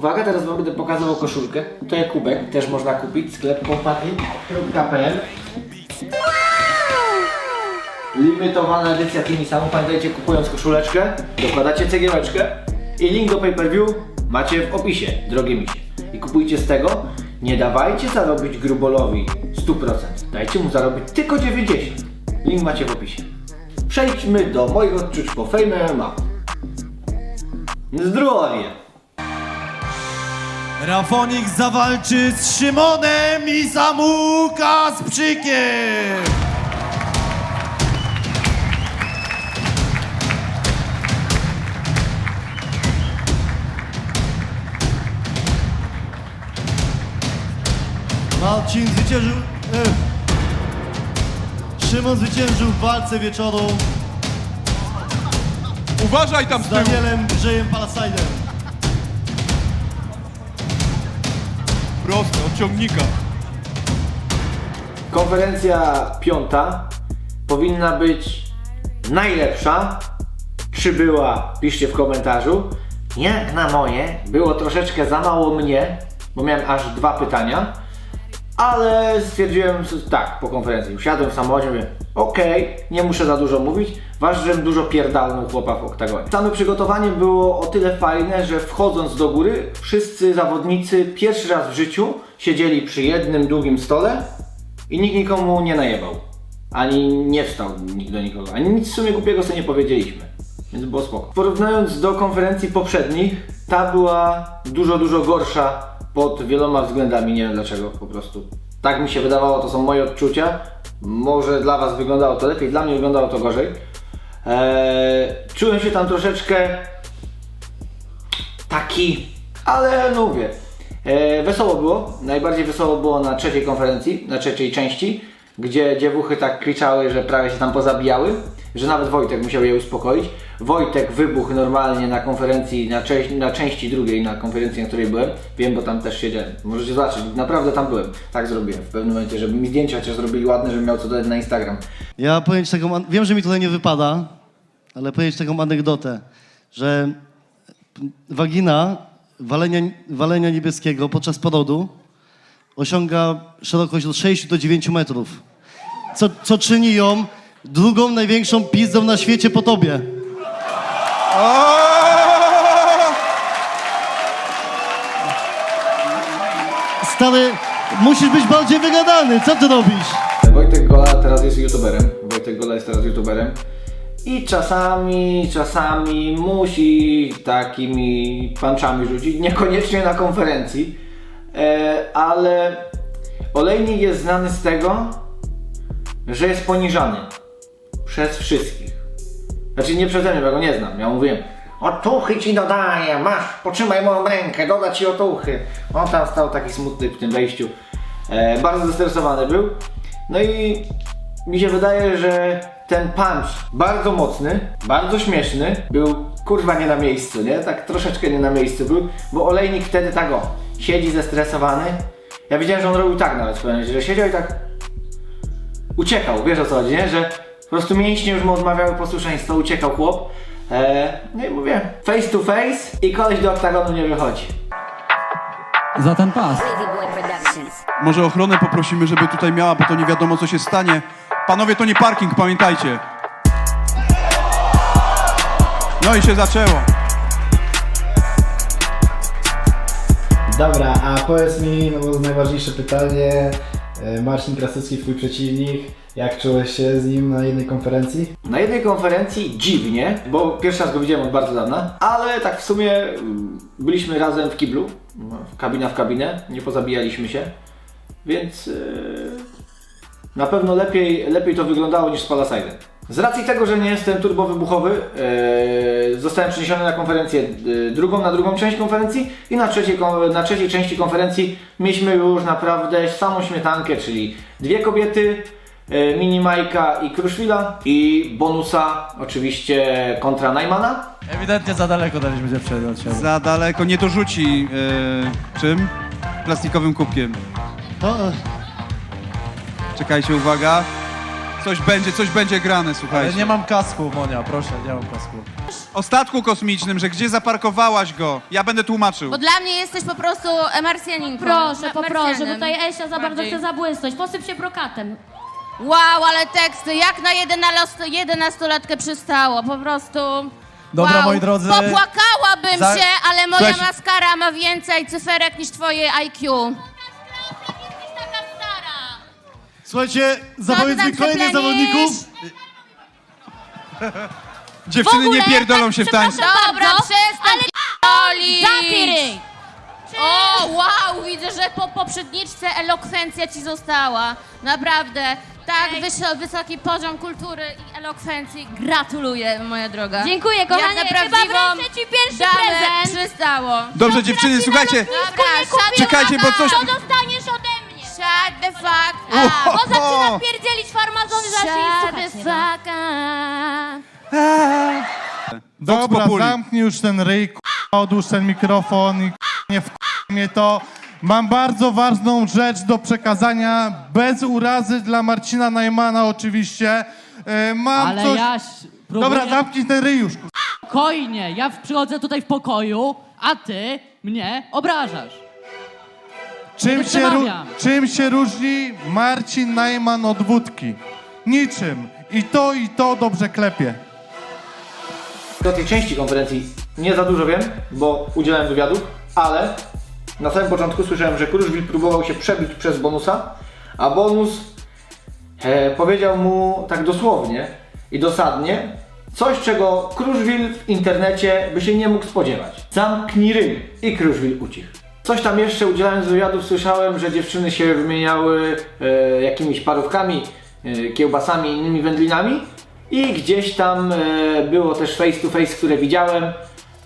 Uwaga, teraz wam będę pokazywał koszulkę. To jest kubek, też można kupić. Sklep kompany.pl Limitowana edycja tymi samą. Pamiętajcie, kupując koszuleczkę, dokładacie cegiełeczkę i link do pay-per-view macie w opisie, drogie misie. I kupujcie z tego. Nie dawajcie zarobić grubolowi 100%. Dajcie mu zarobić tylko 90%. Link macie w opisie. Przejdźmy do moich odczuć po Fame MMA. Zdrowie! Rafonik zawalczy z Szymonem i Samuka z Przykiem! Marcin zwyciężył... E, Szymon zwyciężył w walce wieczoru Uważaj tam z z tyłu! Danielem Grzejem Palasajdem. Proste, od ciągnika. Konferencja piąta powinna być najlepsza. Czy była? Piszcie w komentarzu. Jak na moje, było troszeczkę za mało mnie, bo miałem aż dwa pytania. Ale stwierdziłem, tak, po konferencji. Usiadłem w samochodzie, mówię, okej, nie muszę za dużo mówić. Ważne, żebym dużo pierdalnął chłopa w oktagonie. Same przygotowanie było o tyle fajne, że wchodząc do góry, wszyscy zawodnicy pierwszy raz w życiu siedzieli przy jednym długim stole i nikt nikomu nie najebał. Ani nie wstał nikt do nikogo. Ani nic w sumie głupiego sobie nie powiedzieliśmy. Więc było spoko. Porównując do konferencji poprzednich, ta była dużo, dużo gorsza pod wieloma względami. Nie wiem dlaczego, po prostu. Tak mi się wydawało, to są moje odczucia. Może dla Was wyglądało to lepiej, dla mnie wyglądało to gorzej. Eee, czułem się tam troszeczkę taki, ale no mówię, e, wesoło było. Najbardziej wesoło było na trzeciej konferencji, na trzeciej części, gdzie dziewuchy tak kliczały, że prawie się tam pozabijały, że nawet Wojtek musiał je uspokoić. Wojtek wybuchł normalnie na konferencji, na, części- na części drugiej, na konferencji, na której byłem. Wiem, bo tam też siedziałem. Możecie zobaczyć, naprawdę tam byłem. Tak zrobiłem w pewnym momencie, żeby mi zdjęcia chociaż zrobili ładne, żebym miał co dodać na Instagram. Ja powiem ci taką, wiem, że mi tutaj nie wypada, ale powiem ci taką anegdotę, że wagina walenia, walenia niebieskiego podczas porodu osiąga szerokość od 6 do 9 metrów, co, co czyni ją drugą największą pizdą na świecie po tobie. Stary, musisz być bardziej wygadany, co ty robisz? Wojtek Gola teraz jest youtuberem. Wojtek Gola jest teraz youtuberem. I czasami, czasami musi takimi punchami rzucić, niekoniecznie na konferencji, e, ale Olejnik jest znany z tego, że jest poniżany przez wszystkich. Znaczy nie przeze mnie, bo go nie znam, ja mówiłem Otuchy ci dodaję, masz, potrzymaj moją rękę, doda ci otuchy. On tam stał taki smutny w tym wejściu. E, bardzo zestresowany był. No i mi się wydaje, że ten punch bardzo mocny, bardzo śmieszny, był kurwa nie na miejscu, nie? Tak troszeczkę nie na miejscu był, bo olejnik wtedy tak o, siedzi zestresowany. Ja widziałem, że on robił tak nawet że siedział i tak uciekał, wiesz o co chodzi, nie? Że po prostu mięśnie już mu odmawiały posłuszeństwa, uciekał chłop. Eee, no i mówię, face to face i koleś do oktagonu nie wychodzi. za ten pas. Może ochronę poprosimy, żeby tutaj miała, bo to nie wiadomo co się stanie. Panowie, to nie parking, pamiętajcie. No i się zaczęło. Dobra, a powiedz mi, no bo najważniejsze pytanie, e, Marcin Krasucki, twój przeciwnik, jak czułeś się z nim na jednej konferencji? Na jednej konferencji dziwnie, bo pierwszy raz go widziałem od bardzo dawna, ale tak w sumie mm, byliśmy razem w kiblu, kabina w kabinę, nie pozabijaliśmy się, więc yy, na pewno lepiej, lepiej to wyglądało niż z Palasajdem. Z racji tego, że nie jestem turbowybuchowy, yy, zostałem przeniesiony na konferencję yy, drugą, na drugą część konferencji i na trzeciej, na trzeciej części konferencji mieliśmy już naprawdę samą śmietankę, czyli dwie kobiety, Mini Majka i Kruszwila i bonusa oczywiście kontra Najmana. Ewidentnie za daleko daliśmy dziewczynę od siebie. Za daleko, nie to rzuci e, czym? Plastikowym kubkiem. To, Czekajcie, uwaga. Coś będzie, coś będzie grane, Ale słuchajcie. nie mam kasku, Monia, proszę, nie mam kasku. O statku kosmicznym, że gdzie zaparkowałaś go? Ja będę tłumaczył. Bo dla mnie jesteś po prostu e, Marsjaninką. Proszę, Ma- poproszę, Marsjanem. bo tutaj Esia za bardzo Bardziej. chce zabłysnąć. Posyp się brokatem. Wow, ale teksty, jak na 11 jedenastolatkę przystało, po prostu... Dobra, wow. moi drodzy. Popłakałabym Za- się, ale moja maskara ma więcej cyferek niż twoje IQ. Słuchajcie, Co zapowiedz ty tam mi kolejnych zawodników. Dziewczyny nie ogóle, pierdolą tak, się w tańcu. Dobra, przestań ryj! O, wow, widzę, że po poprzedniczce elokwencja ci została. Naprawdę. Tak, wysio, wysoki poziom kultury i elokwencji. Gratuluję, moja droga. Dziękuję, kochanie. Jak na Chyba prawdziwą wręczę ci pierwszy damę prezent. przystało. Dobrze, dziewczyny, słuchajcie. Dobra, Czekajcie, bo coś... To dostaniesz ode mnie. Shut the fuck up. bo zaczyna pierdzielić farmazony, Shut słuchać the fuck up. Vox Dobra, Populi. zamknij już ten ryj, k***a, odłóż ten mikrofon i k***a, nie w mnie to. Mam bardzo ważną rzecz do przekazania, bez urazy dla Marcina Najmana oczywiście. E, mam Ale coś... ja próbuję... Dobra, zamknij ten ryj już. Spokojnie, ja przychodzę tutaj w pokoju, a ty mnie obrażasz. Czym się, ró- przemawiam. czym się różni Marcin Najman od wódki? Niczym. I to, i to dobrze klepie. Do tej części konferencji nie za dużo wiem, bo udzielałem wywiadów, ale na samym początku słyszałem, że Kruszwil próbował się przebić przez bonusa, a bonus e, powiedział mu tak dosłownie i dosadnie coś, czego Kruszwil w internecie by się nie mógł spodziewać. Zamknij ryj i Kruszwil ucichł. Coś tam jeszcze udzielając wywiadów słyszałem, że dziewczyny się wymieniały e, jakimiś parówkami, e, kiełbasami i innymi wędlinami i gdzieś tam e, było też face to face, które widziałem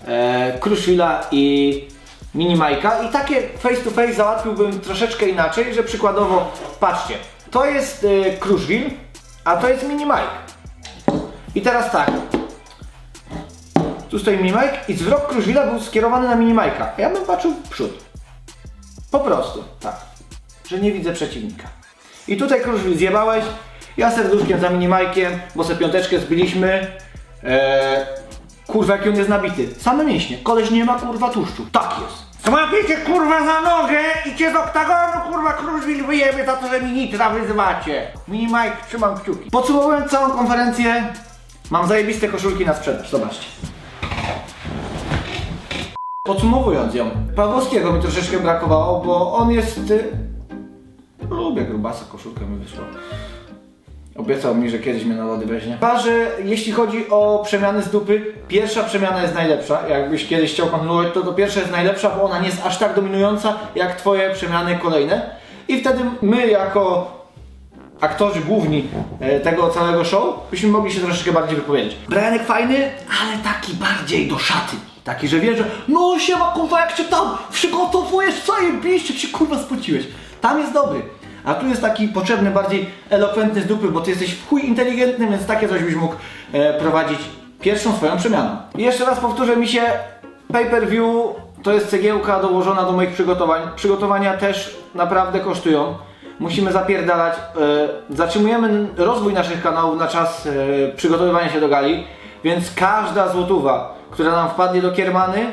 e, Kruszwila i Minimajka i takie face to face załatwiłbym troszeczkę inaczej, że przykładowo, patrzcie, to jest e, Kruszwil, a to jest Minimajk. I teraz tak, tu stoi Minimajk i wzrok Kruszwila był skierowany na Minimajka, a ja bym patrzył w przód. Po prostu, tak. Że nie widzę przeciwnika. I tutaj Kruszwil zjebałeś, ja serduszkiem za Minimajkiem, bo se piąteczkę zbiliśmy. Eee, kurwa jaki on jest nabity. Same mięśnie. Koleś nie ma kurwa tłuszczu. Tak jest. Złapiecie kurwa za nogę i cię z oktagonu kurwa Kruszwil wyjemy za to, że mi nitra wyzywacie. Minimajk, trzymam kciuki. Podsumowując całą konferencję, mam zajebiste koszulki na sprzedaż. Zobaczcie. Podsumowując ją, Pawłowskiego mi troszeczkę brakowało, bo on jest... Y... Lubię grubasa, koszulkę mi wyszło. Obiecał mi, że kiedyś mnie na lody weźmie. Chyba, że jeśli chodzi o przemiany z dupy, pierwsza przemiana jest najlepsza. Jakbyś kiedyś chciał kontynuować, to to pierwsza jest najlepsza, bo ona nie jest aż tak dominująca jak twoje przemiany kolejne. I wtedy my jako aktorzy główni e, tego całego show, byśmy mogli się troszeczkę bardziej wypowiedzieć. Brianek fajny, ale taki bardziej do szaty. Taki, że wie, że no siema kurwa, jak cię tam przygotowujesz, zajebiście się kurwa spociłeś. Tam jest dobry. A tu jest taki potrzebny, bardziej elokwentny z dupy, bo ty jesteś w chuj inteligentny, więc takie coś byś mógł e, prowadzić pierwszą swoją przemianą. I jeszcze raz powtórzę mi się, pay-per-view to jest cegiełka dołożona do moich przygotowań. Przygotowania też naprawdę kosztują. Musimy zapierdalać. E, zatrzymujemy rozwój naszych kanałów na czas e, przygotowywania się do gali, więc każda złotówa, która nam wpadnie do kiermany,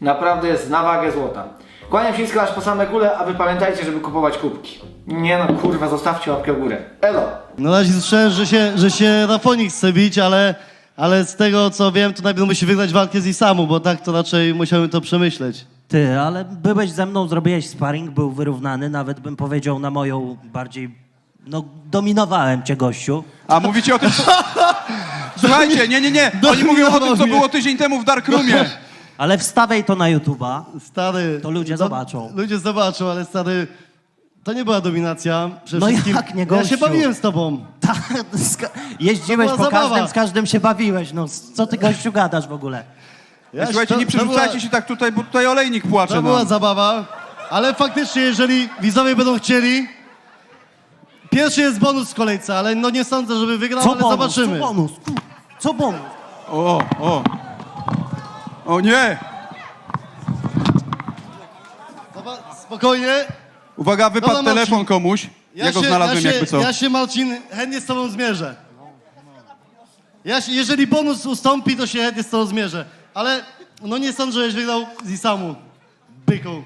naprawdę jest na wagę złota. Kłaniam się nisko aż po same kule, a wy pamiętajcie, żeby kupować kubki. Nie no, kurwa, zostawcie łapkę w górę. Elo! Na razie słyszałem, że się, że się Rafonik chce bić, ale, ale z tego co wiem, to najpierw musi wygrać walkę z Isamu, bo tak to raczej musiałem to przemyśleć. Ty, ale byłeś ze mną, zrobiłeś sparring, był wyrównany, nawet bym powiedział na moją bardziej... No, dominowałem cię, gościu. A mówicie o tym... Słuchajcie, nie, nie, nie. Oni mówią o tym, co było tydzień temu w Darkroomie. Ale wstawaj to na YouTube'a. Stary... To ludzie zobaczą. Ludzie zobaczą, ale stary... To nie była dominacja. Przede No wszystkim, jak nie, Ja gościu? się bawiłem z tobą. Tak, ska- jeździłeś To po była zabawa. każdym, z każdym się bawiłeś. No, co ty, gościu, gadasz w ogóle? Ja, Słuchajcie, to- nie przerzucajcie się tak tutaj, bo tutaj olejnik płacze. To No. była zabawa, ale faktycznie, jeżeli widzowie będą chcieli, pierwszy jest bonus w kolejce, ale no nie sądzę, żeby wygrał, Co ale bonus? zobaczymy. Co bonus? Kur- Co bonus? O, o. O nie! Zoba- Spokojnie, Uwaga, wypadł Dobra, Marcin. telefon komuś. Ja go znalazłem ja się, jakby co. Ja się, Marcin, chętnie z tobą zmierzę. Ja się, jeżeli bonus ustąpi, to się chętnie z tobą zmierzę. Ale no nie sądzę, żeś wygrał z Isamu. Byku.